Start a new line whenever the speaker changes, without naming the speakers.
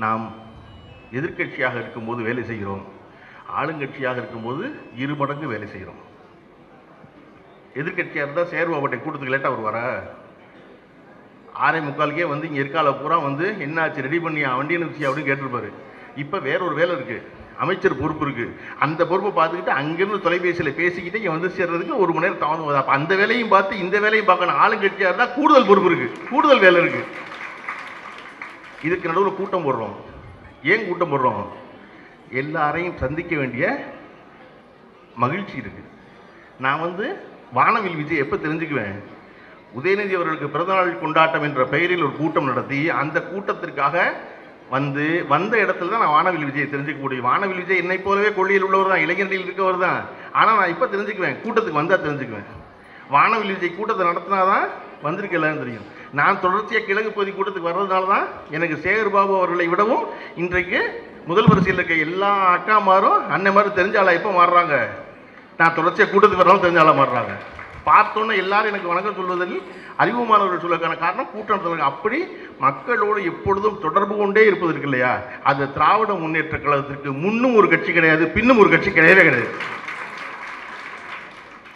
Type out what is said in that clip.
நாம் எதிர்க்கட்சியாக இருக்கும்போது வேலை செய்கிறோம். ஆளுங்கட்சியாக இருக்கும்போது இரு மடங்கு வேலை செய்கிறோம். எதிர்கட்சியாக இருந்தால் சேர்வாபட்டை கூட்டத்துக்கு லேட்டாக வருவார? ஆறே முக்காலுக்கே வந்து இங்கே இருக்கால பூரா வந்து என்னாச்சு ரெடி பண்ணி வண்டி அனுப்பிச்சு அப்படின்னு கேட்டிருப்பாரு. இப்போ வேற ஒரு வேலை இருக்குது அமைச்சர் பொறுப்பு இருக்குது அந்த பொறுப்பை பார்த்துக்கிட்டு அங்கேருந்து தொலைபேசியில் பேசிக்கிட்டு இங்கே வந்து சேர்றதுக்கு ஒரு மணி நேரம் தாமதம். அப்போ அந்த வேலையும் பார்த்து இந்த வேலையும் பார்க்கணும். ஆளுங்கட்சியாக இருந்தால் கூடுதல் பொறுப்பு இருக்குது கூடுதல் வேலை இருக்குது இதுக்கு நடுவில் கூட்டம் போடுறோம். ஏன் கூட்டம் போடுறோம்? எல்லாரையும் சந்திக்க வேண்டிய மகிழ்ச்சி இருக்குது நான் வந்து வானவில் விஜய் எப்போ தெரிஞ்சுக்குவேன்? உதயநிதி அவர்களுக்கு பிறந்தநாள் கொண்டாட்டம் என்ற பெயரில் ஒரு கூட்டம் நடத்தி அந்த கூட்டத்திற்காக வந்து வந்த இடத்துல தான் நான் வானவில் விஜயை தெரிஞ்சுக்க முடியும். வானவில் விஜய் என்னை போலவே கொள்ளியில் உள்ளவர் தான் இளைஞர்களில் இருக்கவர் தான். ஆனால் நான் இப்போ தெரிஞ்சுக்குவேன். கூட்டத்துக்கு வந்தால் தெரிஞ்சுக்குவேன். வானவில் விஜய் கூட்டத்தை நடத்தினா தான் வந்திருக்கலன்னு தெரியும். நான் தொடர்ச்சியாக கிழக்கு பகுதி கூட்டத்துக்கு வர்றதுனால தான் எனக்கு சேகர் பாபு அவர்களை விடவும் இன்றைக்கு முதல் வரிசையில் இருக்க எல்லா அக்காமாரும் அண்ணன் மாதிரி தெரிஞ்ச ஆளாக எப்போ மாறுறாங்க? நான் தொடர்ச்சியாக கூட்டத்துக்கு வரலாம் தெரிஞ்ச ஆளாக மாறுறாங்க. பார்த்தோன்னே எல்லாரும் எனக்கு வணக்கம் சொல்வதில் அறிவுமானவர்கள் சொல்வதற்கான காரணம் கூட்டம் அப்படி மக்களோடு எப்பொழுதும் தொடர்பு கொண்டே இருப்பதற்கு இல்லையா? அது திராவிட முன்னேற்ற கழகத்திற்கு முன்னும் ஒரு கட்சி கிடையாது பின்னும் ஒரு கட்சி கிடையவே கிடையாது.